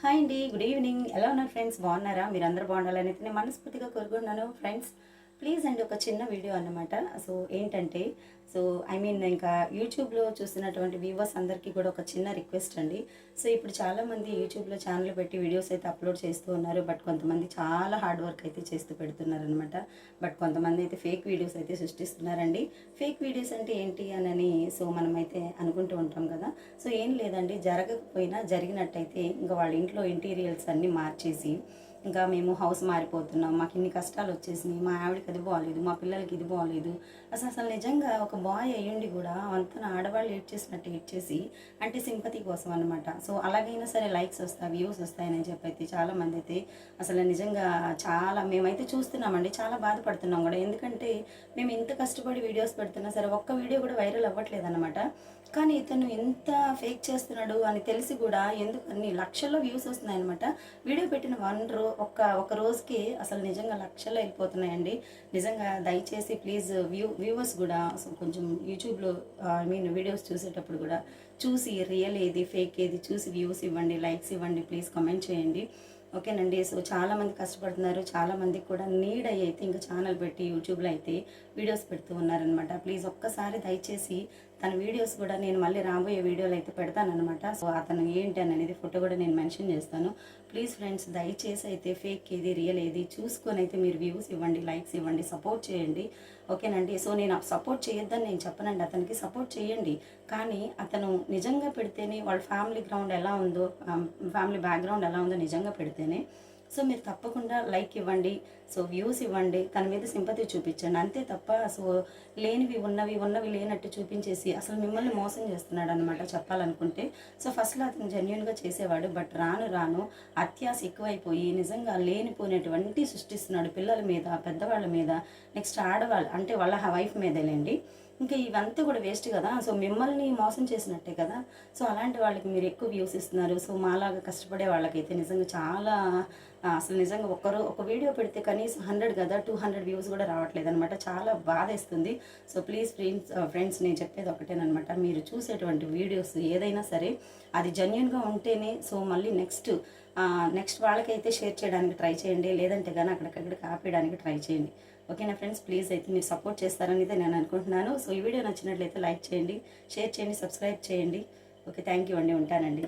Hi అండి good evening ఎలా ఉన్నారు ఫ్రెండ్స్ బాగున్నారా? మీరు అందరు బాగుండాలని అయితే నేను మనస్ఫూర్తిగా కోరుకుంటున్నాను. ఫ్రెండ్స్ ప్లీజ్ అండి ఒక చిన్న వీడియో అన్నమాట. సో ఏంటంటే సో ఐ మీన్ ఇంకా యూట్యూబ్లో చూస్తున్నటువంటి వ్యూవర్స్ అందరికీ కూడా ఒక చిన్న రిక్వెస్ట్ అండి. సో ఇప్పుడు చాలామంది యూట్యూబ్లో ఛానల్ పెట్టి వీడియోస్ అయితే అప్లోడ్ చేస్తూ ఉన్నారు. బట్ కొంతమంది చాలా హార్డ్ వర్క్ అయితే చేస్తూ పెడుతున్నారు అనమాట బట్ కొంతమంది అయితే ఫేక్ వీడియోస్ అయితే సృష్టిస్తున్నారండి. ఫేక్ వీడియోస్ అంటే ఏంటి అని సో మనమైతే అనుకుంటూ ఉంటాం కదా. సో ఏం లేదండి జరగకపోయినా జరిగినట్టయితే ఇంకా వాళ్ళ ఇంట్లో ఇంటీరియల్స్ అన్నీ మార్చేసి ఇంకా మేము హౌస్ మారిపోతున్నాం మాకు ఇన్ని కష్టాలు వచ్చేసినాయి మా ఆవిడకి అది బాగాలేదు మా పిల్లలకి ఇది బాగాలేదు అసలు అసలు నిజంగా ఒక బాయ్ అయ్యుండి కూడా అంతన ఆడవాళ్ళు ఏడ్ చేసినట్టు ఏడ్ చేసి అంటే సింపతి కోసం అనమాట సో అలాగైనా సరే లైక్స్ వస్తాయి వ్యూస్ వస్తాయని చెప్పి అయితే చాలా మంది అయితే అసలు నిజంగా చాలా మేమైతే చూస్తున్నామండి చాలా బాధపడుతున్నాం కూడా. ఎందుకంటే మేము ఇంత కష్టపడి వీడియోస్ పెడుతున్నా సరే ఒక్క వీడియో కూడా వైరల్ అవ్వట్లేదు అనమాట కానీ ఇతను ఎంత ఫేక్ చేస్తున్నాడు అని తెలిసి కూడా ఎందుకు అన్ని లక్షల్లో వ్యూస్ వస్తున్నాయి అనమాట వీడియో పెట్టిన వన్ రో ఒక్క ఒక రోజుకి అసలు నిజంగా లక్షల్లో వెళ్ళిపోతున్నాయండి. నిజంగా దయచేసి ప్లీజ్ వ్యూ వ్యూవర్స్ కూడా అసలు కొంచెం యూట్యూబ్లో ఐ మీన్ వీడియోస్ చూసేటప్పుడు కూడా చూసి రియల్ ఏది ఫేక్ ఏది చూసి వ్యూస్ ఇవ్వండి లైక్స్ ఇవ్వండి ప్లీజ్ కామెంట్ చేయండి. ఓకేనండి. సో చాలామంది కష్టపడుతున్నారు. చాలామందికి కూడా నీడ్ అయ్యి అయితే ఇంకా ఛానల్ పెట్టి యూట్యూబ్లో అయితే వీడియోస్ పెడుతూ ఉన్నారనమాట. ప్లీజ్ ఒక్కసారి దయచేసి తన వీడియోస్ కూడా నేను మళ్ళీ రాబోయే వీడియోలు అయితే పెడతానమాట సో అతను ఏంటి అని అనేది ఫోటో కూడా నేను మెన్షన్ చేస్తాను. ప్లీజ్ ఫ్రెండ్స్ దయచేసి అయితే ఫేక్ ఏది రియల్ ఏది చూసుకొని అయితే మీరు వ్యూస్ ఇవ్వండి లైక్స్ ఇవ్వండి సపోర్ట్ చేయండి. ఓకేనండి. సో నేను సపోర్ట్ చేయొద్దని నేను చెప్పనండి. అతనికి సపోర్ట్ చేయండి. కానీ అతను నిజంగా పెడితేనే వాళ్ళ ఫ్యామిలీ గ్రౌండ్ ఎలా ఉందో ఫ్యామిలీ బ్యాక్గ్రౌండ్ ఎలా ఉందో నిజంగా పెడితే పెడితేనే సో మీరు తప్పకుండా లైక్ ఇవ్వండి. సో వ్యూస్ ఇవ్వండి. తన మీద సింపతి చూపించండి. అంతే తప్ప సో లేనివి ఉన్నవి ఉన్నవి లేనట్టు చూపించేసి అసలు మిమ్మల్ని మోసం చేస్తున్నాడు అనమాట చెప్పాలనుకుంటే. సో ఫస్ట్లో అతను జెన్యున్గా చేసేవాడు. బట్ రాను రాను అత్యాశ ఎక్కువైపోయి నిజంగా లేనిపోయినటువంటి సృష్టిస్తున్నాడు పిల్లల మీద పెద్దవాళ్ళ మీద నెక్స్ట్ ఆడవాళ్ళు అంటే వాళ్ళ వైఫ్ మీదేలేండి. ఇంకా ఇవంతా కూడా వేస్ట్ కదా. సో మిమ్మల్ని మోసం చేసినట్టే కదా. సో అలాంటి వాళ్ళకి మీరు ఎక్కువ వ్యూస్ ఇస్తున్నారు. సో మాలాగా కష్టపడే వాళ్ళకైతే నిజంగా చాలా అసలు నిజంగా ఒకరు ఒక వీడియో పెడితే కనీసం హండ్రెడ్ కదా టూ హండ్రెడ్ వ్యూస్ కూడా రావట్లేదు అనమాట చాలా బాధేస్తుంది. సో ప్లీజ్ ఫ్రెండ్స్ ఫ్రెండ్స్ నేను చెప్పేది ఒకటేనమాట మీరు చూసేటువంటి వీడియోస్ ఏదైనా సరే అది జెన్యున్గా ఉంటేనే సో మళ్ళీ నెక్స్ట్ నెక్స్ట్ వాళ్ళకైతే షేర్ చేయడానికి ట్రై చేయండి. లేదంటే కానీ అక్కడికక్కడ ఆపేయడానికి ట్రై చేయండి. ఓకేనా ఫ్రెండ్స్ ప్లీజ్ అయితే మీరు సపోర్ట్ చేస్తారని అయితే నేను అనుకుంటున్నాను. సో ఈ వీడియో నచ్చినట్లయితే లైక్ చేయండి షేర్ చేయండి సబ్స్క్రైబ్ చేయండి. ఓకే థ్యాంక్ యూ అండి. ఉంటానండి.